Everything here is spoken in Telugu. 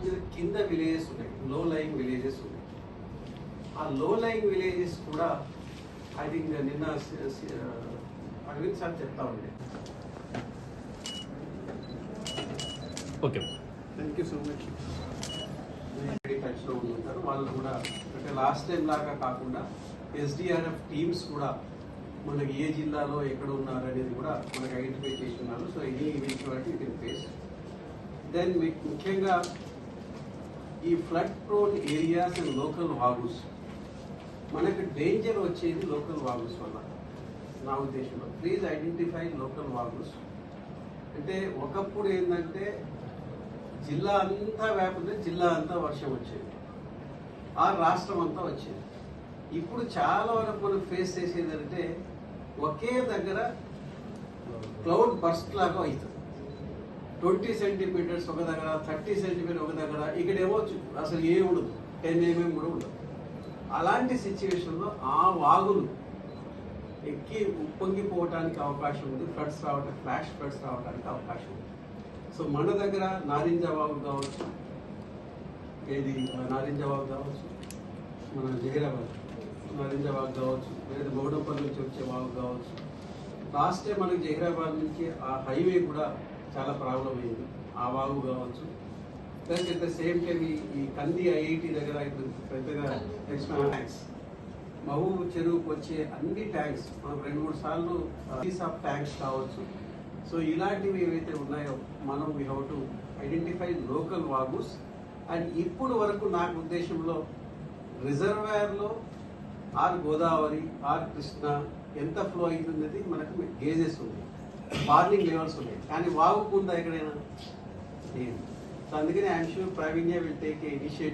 ఇది కింద విలేజెస్ ఉన్నాయి లో లైంగ్ విలేజెస్ ఉన్నాయి. ఆ లో లైంగ్ విలేజెస్ కూడా ఐ థింక్ నిన్న అరవింద్ సార్ చెప్తా ఉండే. Okay. Thank you so much టచ్లో ఉంటారు వాళ్ళు కూడా అంటే లాస్ట్ టైం లాగా కాకుండా ఎస్డిఆర్ఎఫ్ టీమ్స్ కూడా మనకి ఏ జిల్లాలో ఎక్కడ ఉన్నారు అనేది కూడా మనకి ఐడెంటిఫై చేసి ఉన్నారు so any eventuality it face then మీకు ముఖ్యంగా ఈ flood prone areas and local వాగుస్ మనకు డేంజర్ వచ్చేది లోకల్ వాగుస్ వల్ల. నా ఉద్దేశంలో. ప్లీజ్ ఐడెంటిఫై లోకల్ వాగుస్ అంటే ఒకప్పుడు ఏంటంటే జిల్లా అంతా వ్యాపితే జిల్లా అంతా వర్షం వచ్చేది. ఆ రాష్ట్రం అంతా వచ్చేది. ఇప్పుడు చాలా వరకు మనం ఫేస్ చేసేది అంటే ఒకే దగ్గర క్లౌడ్ బర్స్ట్ లాగా అవుతుంది. ట్వంటీ సెంటీమీటర్స్ ఒక దగ్గర థర్టీ సెంటీమీటర్ ఒక దగ్గర ఇక్కడేమో అసలు ఏ ఉండదు. టెన్ ఎంఎం కూడా ఉండదు. అలాంటి సిచ్యువేషన్లో ఆ వాగులు ఎక్కి ఉప్పొంగిపోవటానికి అవకాశం ఉంది. ఫ్లడ్స్ రావటం ఫ్లాష్ ఫ్లడ్స్ రావడానికి అవకాశం ఉంది. సో మన దగ్గర నారింజ వాగు కావచ్చు. ఏది? నారింజ వాగు కావచ్చు. మన జహీరాబాద్ నారింజ వాగు కావచ్చు. లేదా మౌడపల్లి నుంచి వచ్చే వాగు కావచ్చు. లాస్ట్ టైం మనకి జహీరాబాద్ నుంచి ఆ హైవే కూడా చాలా ప్రాబ్లం అయింది ఆ వాగు కావచ్చు. Plus at the same time ఈ కంది ఐఐటి దగ్గర పెద్దగా ట్యాంక్స్. మహబూబ్ చెరువుకు వచ్చే అన్ని ట్యాంక్స్ మనం రెండు మూడు సార్లు పీస్ ఆఫ్ ట్యాంక్స్ కావచ్చు. సో ఇలాంటివి ఏవైతే ఉన్నాయో మనం we how to identify local వాగుస్. And ఇప్పుడు వరకు నాకు ఉద్దేశంలో రిజర్వాయర్లో ఆర్ గోదావరి ఆర్ కృష్ణ ఎంత ఫ్లో అవుతున్నది మనకు గేజెస్ ఉంది. వార్నింగ్ లెవెల్స్ ఉన్నాయి. కానీ వాగుకుందా ఎక్కడైనా? లేదు. సో అందుకని I'm sure Praveenya will take initiative